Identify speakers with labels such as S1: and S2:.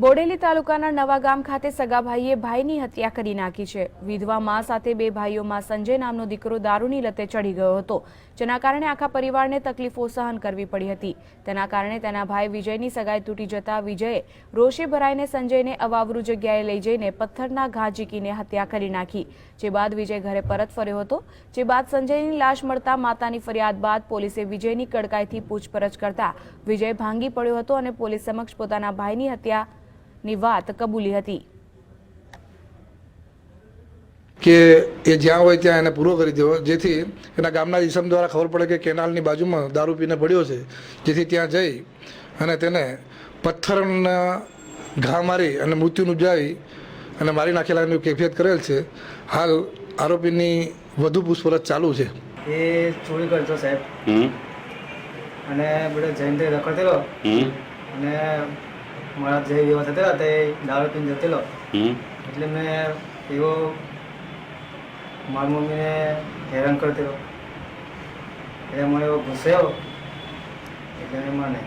S1: બોડેલી તાલુકાના નવા ગામ ખાતે સગાભાઈએ ભાઈની હત્યા કરી નાખી છે. વિધવા મા સાથે બે ભાઈઓમાં સંજય નામનો દીકરો દારૂની લતે ચડી ગયો હતો. જેના કારણે આખા પરિવારને તકલીફો સહન કરવી પડી હતી. તેના કારણે તેના ભાઈ વિજયની સગાઈ તૂટી જતા વિજયે રોષે ભરાઈને સંજયને અવાવરૂ જગ્યાએ લઈ જઈને પથ્થરના ઘા ઝીકીને હત્યા કરી નાખી. જે બાદ વિજય ઘરે પરત ફર્યો હતો. જે બાદ સંજયની લાશ મળતા માતાની ફરિયાદ બાદ પોલીસે વિજયની કડકાઈથી પૂછપરછ કરતા વિજય ભાંગી પડ્યો હતો અને પોલીસ સમક્ષ પોતાના ભાઈની હત્યાની વાત કબૂલી હતી.
S2: કે એ જ્યાં હોય ત્યાં એને પૂરો કરી દેવો. જેથી એના ગામના ઇસમ દ્વારા ખબર પડે કે કેનાલની બાજુમાં દારૂ પીને પડ્યો છે. જેથી ત્યાં જઈ અને તેને પથ્થરના ઘા મારી અને મૃત્યુ ઉપજાવી અને મારી નાખેલાની કેફિયત કરેલ છે. હાલ આરોપીની વધુ પૂછપરછ ચાલુ છે.
S3: એ ચોરી કરતો સાહેબ. અને બધો જઈને રખડતેલો અને મારા જે એવા થતા તે દારૂ પીને જતેલો. એટલે મેં એવો મારી મમ્મીને હેરાન કરતેલો એટલે મને એવો ગુસ્સે આવ્યો. એટલે મને.